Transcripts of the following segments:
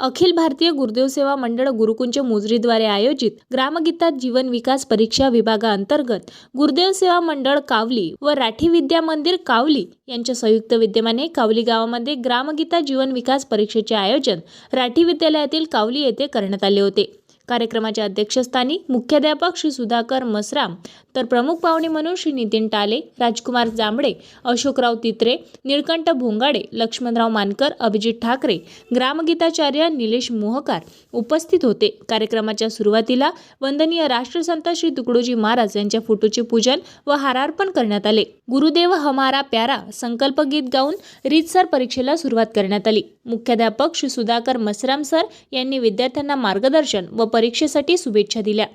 अखिल भारतीय गुरुदेव सेवा मंडळ गुरुकुंज मोजरीद्वारे आयोजित ग्रामगीतात जीवन विकास परीक्षा विभागाअंतर्गत गुरुदेव सेवा मंडळ कावली व राठी विद्या मंदिर कावली यांच्या संयुक्त विद्यमाने कावली गावामध्ये ग्रामगीता जीवन विकास परीक्षेचे आयोजन राठी विद्यालयातील कावली येथे करण्यात आले होते. कार्यक्रमाच्या अध्यक्षस्थानी मुख्याध्यापक श्री सुधाकर मसराम तर प्रमुख पाहुणे म्हणून श्री नितीन टाले राजकुमार जांभळे अशोकराव तित्रे निळकंठ भोंगाडे लक्ष्मणराव मानकर अभिजित ठाकरे ग्रामगीताचार्य निलेश मोहकार उपस्थित होते. कार्यक्रमाच्या सुरुवातीला वंदनीय राष्ट्रसंत श्री तुकडोजी महाराज यांच्या फोटोचे पूजन व हारार्पण करण्यात आले. गुरुदेव हमारा प्यारा संकल्प गीत गाऊन रीतसर परीक्षेला सुरुवात करण्यात आली. मुख्याध्यापक श्री सुधाकर मसराम सर यांनी विद्यार्थ्यांना मार्गदर्शन व परीक्षेसाठी शुभेच्छा दिल्या.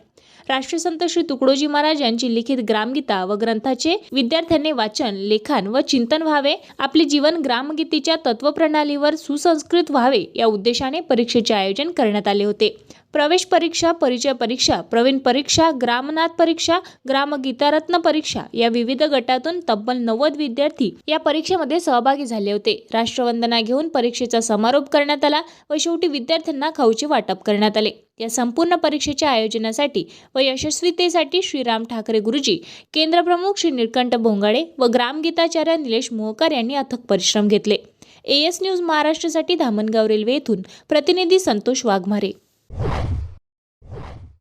राष्ट्रसंत श्री तुकडोजी महाराज यांची लिखित ग्रामगीता व ग्रंथाचे विद्यार्थ्यांनी वाचन लेखन व चिंतन व्हावे. आपले जीवन ग्रामगीतेच्या तत्वप्रणालीवर सुसंस्कृत व्हावे या उद्देशाने परीक्षेचे आयोजन करण्यात आले होते. प्रवेश परीक्षा परिचय परीक्षा प्रवीण परीक्षा ग्रामनाथ परीक्षा ग्रामगीतारत्न परीक्षा या विविध गटातून तब्बल नव्वद विद्यार्थी या परीक्षेमध्ये सहभागी झाले होते. राष्ट्रवंदना घेऊन परीक्षेचा समारोप करण्यात आला व शेवटी विद्यार्थ्यांना खाऊचे वाटप करण्यात आले. या संपूर्ण परीक्षेच्या आयोजनासाठी व यशस्वीतेसाठी श्रीराम ठाकरे गुरुजी केंद्रप्रमुख श्री निळकंठ भोंगाडे व ग्रामगीताचार्य निलेश मोहकर यांनी अथक परिश्रम घेतले. ए एस न्यूज महाराष्ट्रासाठी धामणगाव रेल्वे येथून प्रतिनिधी संतोष वाघमारे.